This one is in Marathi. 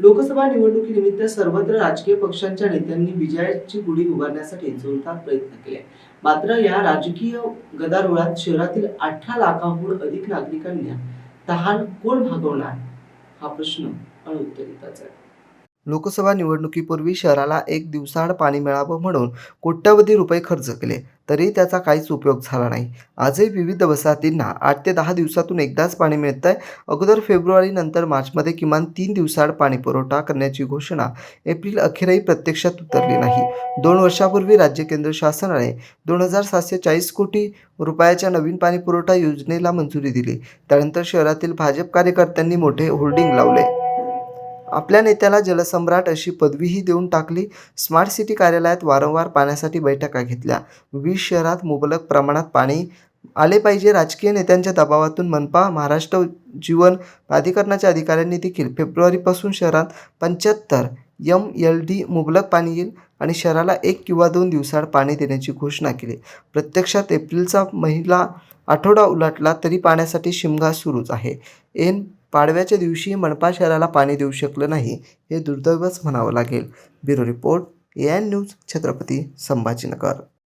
लोकसभा निवडणुकीनिमित्त सर्वत्र राजकीय पक्षांच्या नेत्यांनी विजयाची गुढी उभारण्यासाठी जोरदार प्रयत्न केले. मात्र या राजकीय गदारोळात शहरातील अठरा लाखांहून अधिक नागरिकांना तहान कोण भागवणार? हा प्रश्न अनुत्तरितच आहे. लोकसभा निवडणुकीपूर्वी शहराला एक दिवसाआड पाणी मिळावं म्हणून कोट्यवधी रुपये खर्च केले. तरी त्याचा काहीच उपयोग झाला नाही. आजही विविध वसाहतींना आठ ते दहा दिवसातून एकदाच पाणी मिळत आहे अगोदर फेब्रुवारी नंतर मार्चमध्ये किमान तीन दिवसाआड पाणी पुरवठा करण्याची घोषणा एप्रिल अखेरही प्रत्यक्षात उतरली नाही. दोन वर्षापूर्वी राज्य केंद्र शासनाने दोन हजार सातशे चाळीस कोटी रुपयाच्या नवीन पाणी पुरवठा योजनेला मंजुरी दिली. त्यानंतर शहरातील भाजप कार्यकर्त्यांनी मोठे होर्डिंग लावले. आपल्या नेत्याला जलसम्राट अशी पदवीही देऊन टाकली. स्मार्ट सिटी कार्यालयात वारंवार पाण्यासाठी बैठका घेतल्या. वीस शहरात मुबलक प्रमाणात पाणी आले पाहिजे. राजकीय नेत्यांच्या दबावातून मनपा महाराष्ट्र जीवन प्राधिकरणाच्या अधिकाऱ्यांनी देखील फेब्रुवारीपासून शहरात पंच्याहत्तर यम एल डी मुबलक पाणी येईल आणि शहराला एक किंवा दोन दिवसाआड पाणी देण्याची घोषणा केली. प्रत्यक्षात एप्रिलचा महिला आठवडा उलटला तरी पाण्यासाठी शिमगा सुरूच आहे. एन. पाडव्याच्या दिवशी मनपा शहराला पाणी देऊ शकलं नाही हे दुर्दैवच म्हणावं लागेल. Bureau report A N news Chhatrapati Sambhajinagar.